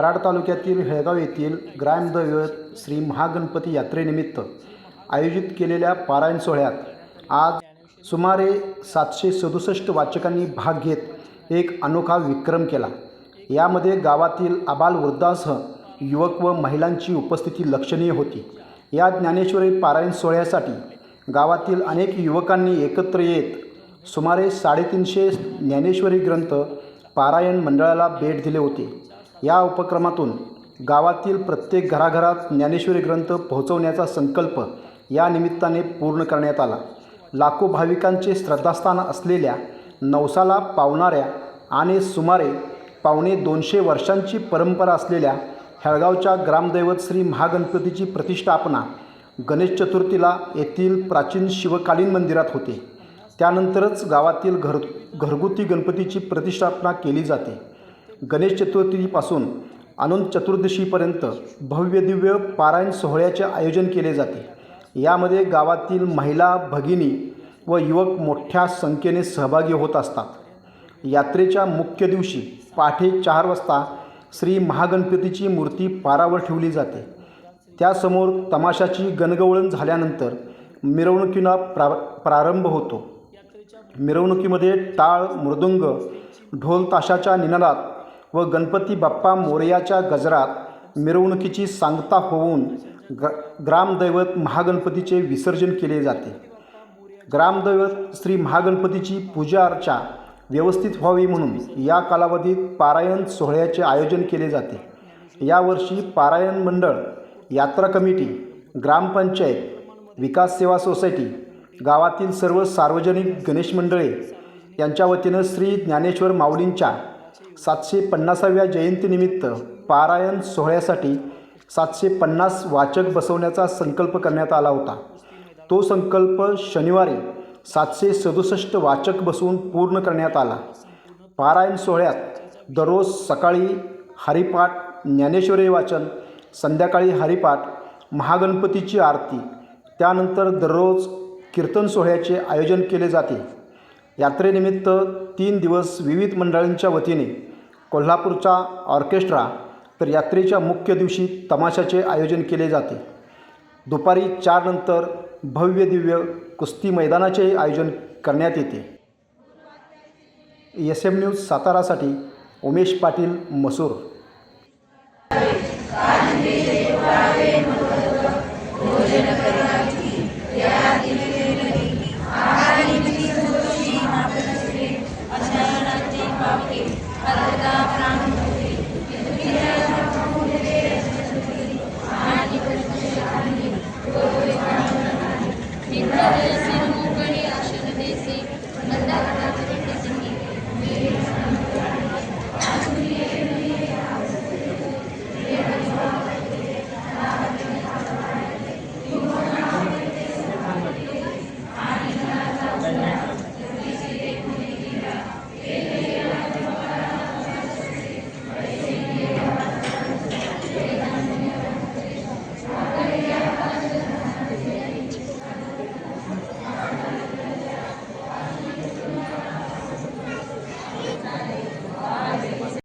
कराड तालुक्यातील हेळगाव येथील ग्रामदैवत श्री महागणपती यात्रेनिमित्त आयोजित केलेल्या पारायण सोहळ्यात आज सुमारे सातशे सदुसष्ट वाचकांनी भाग घेत एक अनोखा विक्रम केला. यामध्ये गावातील आबालवृद्धांसह युवक व महिलांची उपस्थिती लक्षणीय होती. या ज्ञानेश्वरी पारायण सोहळ्यासाठी गावातील अनेक युवकांनी एकत्र येत सुमारे साडेतीनशे ज्ञानेश्वरी ग्रंथ पारायण मंडळाला भेट दिले होते. या उपक्रमातून गावातील प्रत्येक घराघरात ज्ञानेश्वरी ग्रंथ पोहोचवण्याचा संकल्प या निमित्ताने पूर्ण करण्यात आला. लाखो भाविकांचे श्रद्धास्थान असलेल्या नवसाला पावणाऱ्या आणि सुमारे पावणे दोनशे वर्षांची परंपरा असलेल्या हेळगावच्या ग्रामदैवत श्री महागणपतीची प्रतिष्ठापना गणेश चतुर्थीला येथील प्राचीन शिवकालीन मंदिरात होते. त्यानंतरच गावातील घर घरगुती गणपतीची प्रतिष्ठापना केली जाते. गणेश चतुर्थीपासून अनंत चतुर्दशीपर्यंत भव्य दिव्य पारायण सोहळ्याचे आयोजन केले जाते. यामध्ये गावातील महिला भगिनी व युवक मोठ्या संख्येने सहभागी होत असतात. यात्रेच्या मुख्य दिवशी पहाटे चार वाजता श्री महागणपतीची मूर्ती पारावर ठेवली जाते. त्यासमोर तमाशाची गणगवळण झाल्यानंतर मिरवणुकीला प्रा प्रारंभ होतो. मिरवणुकीमध्ये टाळ मृदुंग ढोल ताशाच्या निनादात व गणपती बाप्पा मोरयाच्या गजरात मिरवणुकीची सांगता होऊन ग ग्रामदैवत महागणपतीचे विसर्जन केले जाते. ग्रामदैवत श्री महागणपतीची पूजा अर्चा व्यवस्थित व्हावी म्हणून या कालावधीत पारायण सोहळ्याचे आयोजन केले जाते. यावर्षी पारायण मंडळ यात्रा कमिटी ग्रामपंचायत विकास सेवा सोसायटी गावातील सर्व सार्वजनिक गणेश मंडळे यांच्या वतीनं श्री ज्ञानेश्वर माऊलींच्या सातशे पन्नासाव्या जयंतीनिमित्त पारायण सोहळ्यासाठी सातशे पन्नास वाचक बसवण्याचा संकल्प करण्यात आला होता. तो संकल्प शनिवारी सातशे सदुसष्ट वाचक बसवून पूर्ण करण्यात आला. पारायण सोहळ्यात दररोज सकाळी हरिपाठ ज्ञानेश्वरी वाचन संध्याकाळी हरिपाठ महागणपतीची आरती त्यानंतर दररोज कीर्तन सोहळ्याचे आयोजन केले जाते. यात्रेनिमित्त तीन दिवस विविध मंडळांच्या वतीने कोल्हापूरचा ऑर्केस्ट्रा तर यात्रेच्या मुख्य दिवशी तमाशाचे आयोजन केले जाते. दुपारी चारनंतर भव्य दिव्य कुस्ती मैदानाचे आयोजन करण्यात येते. एस एम न्यूज सातारासाठी उमेश पाटील मसूर.